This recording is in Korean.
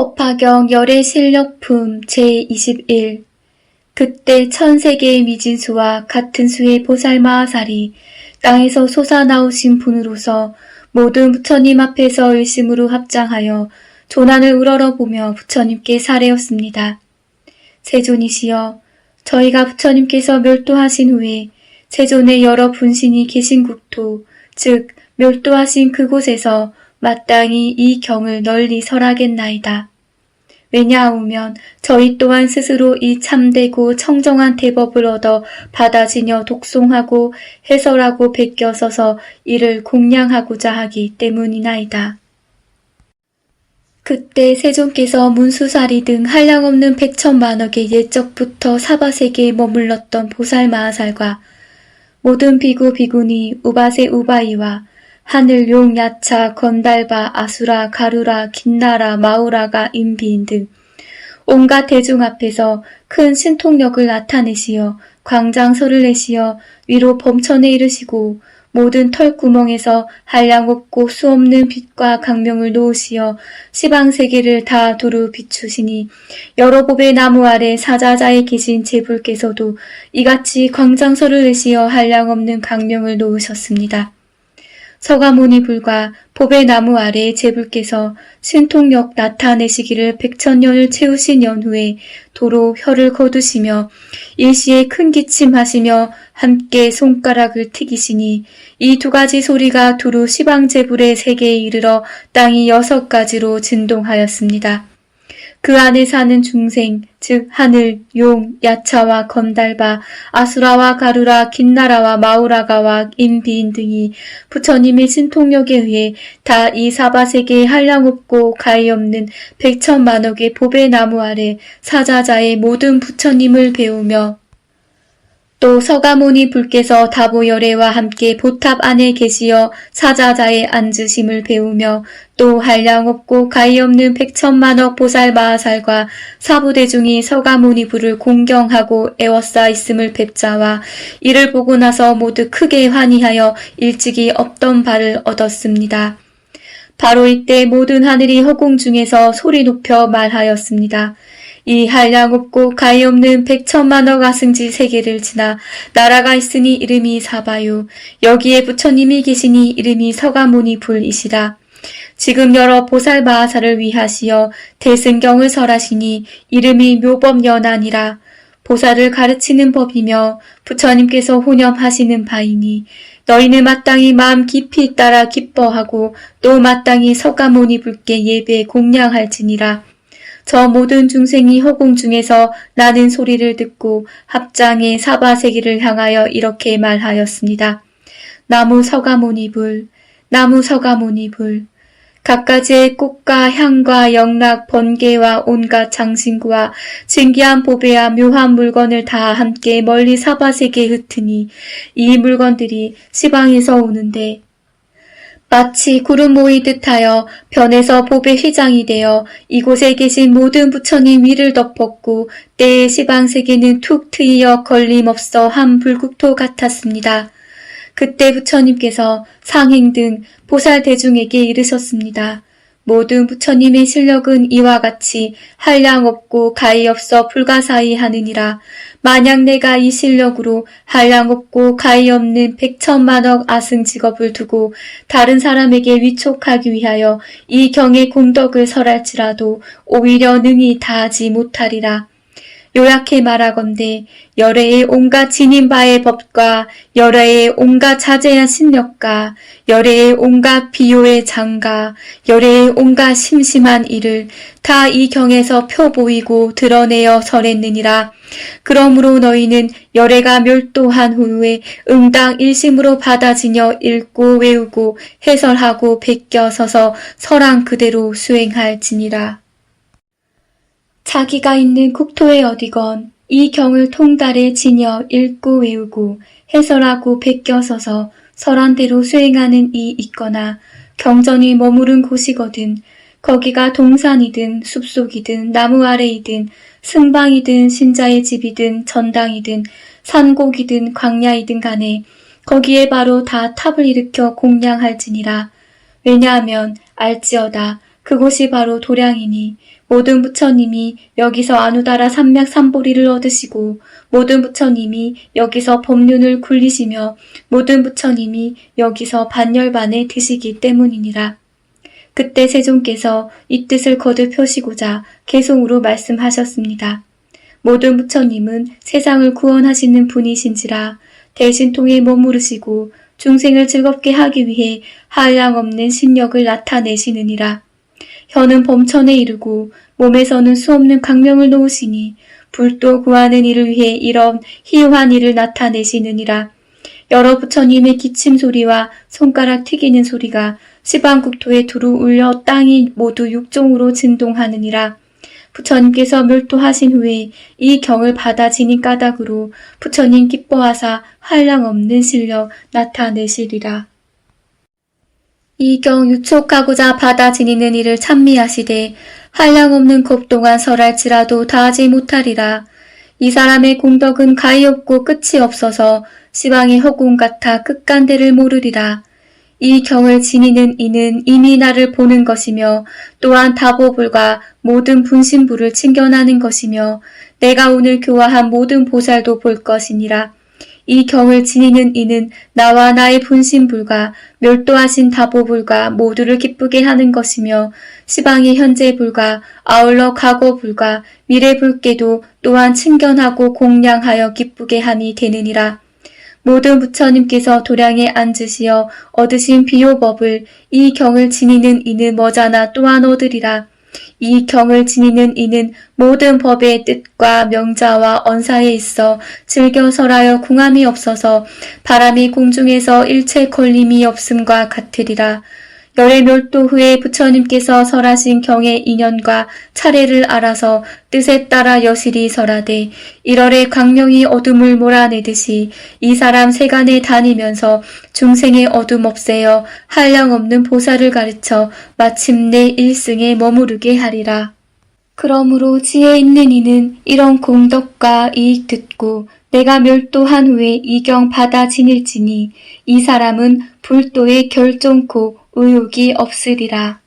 법화경 열의 실력품 제21 그때 천세계의 미진수와 같은 수의 보살마하살이 땅에서 솟아나오신 분으로서 모든 부처님 앞에서 일심으로 합장하여 조난을 우러러보며 부처님께 사례었습니다. 세존이시여 저희가 부처님께서 멸도하신 후에 세존의 여러 분신이 계신 국토 즉 멸도하신 그곳에서 마땅히 이 경을 널리 설하겠나이다. 왜냐하면 저희 또한 스스로 이 참되고 청정한 대법을 얻어 받아지녀 독송하고 해설하고 베껴서서 이를 공양하고자 하기 때문이나이다. 그때 세존께서 문수사리 등 한량없는 백천만억의 옛적부터 사바세계에 머물렀던 보살마하살과 모든 비구 비구니 우바세 우바이와 하늘 용 야차 건달바 아수라 가루라 긴나라 마우라가 인비인 등 온갖 대중 앞에서 큰 신통력을 나타내시어 광장설을 내시어 위로 범천에 이르시고 모든 털구멍에서 한량없고 수없는 빛과 강명을 놓으시어 시방세계를 다 두루 비추시니 여러 법의 나무 아래 사자자에 계신 제불께서도 이같이 광장설을 내시어 한량없는 강명을 놓으셨습니다. 서가모니 불과 법의 나무 아래 제불께서 신통력 나타내시기를 백천년을 채우신 연후에 도로 혀를 거두시며 일시에 큰 기침하시며 함께 손가락을 튀기시니 이 두 가지 소리가 두루 시방제불의 세계에 이르러 땅이 여섯 가지로 진동하였습니다. 그 안에 사는 중생, 즉 하늘, 용, 야차와 건달바, 아수라와 가루라, 긴나라와 마우라가와 인비인 등이 부처님의 신통력에 의해 다 이 사바세계에 한량없고 가히 없는 백천만억의 보배 나무 아래 사자자의 모든 부처님을 배우며 또 서가모니 불께서 다보열애와 함께 보탑 안에 계시어 사자자의 앉으심을 배우며 또 한량없고 가히없는 백천만억 보살 마하살과 사부대중이 서가모니 불을 공경하고 애워싸 있음을 뵙자와 이를 보고 나서 모두 크게 환희하여 일찍이 없던 바를 얻었습니다. 바로 이때 모든 하늘이 허공 중에서 소리 높여 말하였습니다. 이 한량없고 가히없는 백천만억 아승지 세계를 지나 나라가 있으니 이름이 사바요. 여기에 부처님이 계시니 이름이 서가모니 불이시다. 지금 여러 보살 마하사를 위하시어 대승경을 설하시니 이름이 묘법연안이라. 보살을 가르치는 법이며 부처님께서 혼염하시는 바이니 너희는 마땅히 마음 깊이 따라 기뻐하고 또 마땅히 서가모니 불께 예배 공양할지니라. 저 모든 중생이 허공 중에서 나는 소리를 듣고 합장의 사바세기를 향하여 이렇게 말하였습니다. 나무 서가모니 불, 나무 서가모니불, 갖가지의 꽃과 향과 영락, 번개와 온갖 장신구와 신기한 보배와 묘한 물건을 다 함께 멀리 사바세계에 흩으니 이 물건들이 시방에서 오는데 마치 구름 모이 듯 하여 변에서 보배 휘장이 되어 이곳에 계신 모든 부처님 위를 덮었고 때의 시방세계는 툭 트이어 걸림없어 한 불국토 같았습니다. 그때 부처님께서 상행 등 보살 대중에게 이르셨습니다. 모든 부처님의 실력은 이와 같이 한량 없고 가히 없어 불가사의 하느니라. 만약 내가 이 실력으로 한량 없고 가히 없는 백천만억 아승 직업을 두고 다른 사람에게 위촉하기 위하여 이 경의 공덕을 설할지라도 오히려 능히 다하지 못하리라. 요약해 말하건대 열애의 온갖 지닌 바의 법과 열애의 온갖 자제한 신력과 열애의 온갖 비요의 장가 열애의 온갖 심심한 일을 다 이 경에서 펴보이고 드러내어 설했느니라. 그러므로 너희는 열애가 멸도한 후에 응당 일심으로 받아지녀 읽고 외우고 해설하고 베껴 서서 설한 그대로 수행할지니라. 자기가 있는 국토에 어디건 이 경을 통달해 지녀 읽고 외우고 해설하고 베껴 서서 설한대로 수행하는 이 있거나 경전이 머무른 곳이거든 거기가 동산이든 숲속이든 나무 아래이든 승방이든 신자의 집이든 전당이든 산곡이든 광야이든 간에 거기에 바로 다 탑을 일으켜 공양할지니라. 왜냐하면 알지어다 그곳이 바로 도량이니 모든 부처님이 여기서 아누다라 삼맥 삼보리를 얻으시고 모든 부처님이 여기서 법륜을 굴리시며 모든 부처님이 여기서 반열반에 드시기 때문이니라. 그때 세종께서 이 뜻을 거듭 펴시고자 개송으로 말씀하셨습니다. 모든 부처님은 세상을 구원하시는 분이신지라 대신통에 머무르시고 중생을 즐겁게 하기 위해 한량없는 신력을 나타내시느니라. 혀는 범천에 이르고 몸에서는 수없는 강명을 놓으시니 불도 구하는 이를 위해 이런 희유한 일을 나타내시느니라. 여러 부처님의 기침 소리와 손가락 튀기는 소리가 시방 국토에 두루 울려 땅이 모두 육종으로 진동하느니라. 부처님께서 멸도하신 후에 이 경을 받아 지닌 까닭으로 부처님 기뻐하사 한량없는 실력 나타내시리라. 이경 유촉하고자 받아 지니는 이를 찬미하시되 한량없는 겁 동안 설할지라도 다하지 못하리라. 이 사람의 공덕은 가히 없고 끝이 없어서 시방의 허공 같아 끝간대를 모르리라. 이 경을 지니는 이는 이미 나를 보는 것이며 또한 다보불과 모든 분신부를 챙겨나는 것이며 내가 오늘 교화한 모든 보살도 볼 것이니라. 이 경을 지니는 이는 나와 나의 분신불과 멸도하신 다보불과 모두를 기쁘게 하는 것이며 시방의 현재불과 아울러 과거불과 미래불께도 또한 친견하고 공양하여 기쁘게 함이 되느니라. 모든 부처님께서 도량에 앉으시어 얻으신 비호법을 이 경을 지니는 이는 머자나 또한 얻으리라. 이 경을 지니는 이는 모든 법의 뜻과 명자와 언사에 있어 즐겨 설하여 궁함이 없어서 바람이 공중에서 일체 걸림이 없음과 같으리라. 열의 멸도 후에 부처님께서 설하신 경의 인연과 차례를 알아서 뜻에 따라 여실히 설하되 일월의 광명이 어둠을 몰아내듯이 이 사람 세간에 다니면서 중생의 어둠 없애어 한량 없는 보살을 가르쳐 마침내 일승에 머무르게 하리라. 그러므로 지혜 있는 이는 이런 공덕과 이익 듣고 내가 멸도한 후에 이경 받아 지닐지니 이 사람은 불도에 결정코 의욕이 없으리라.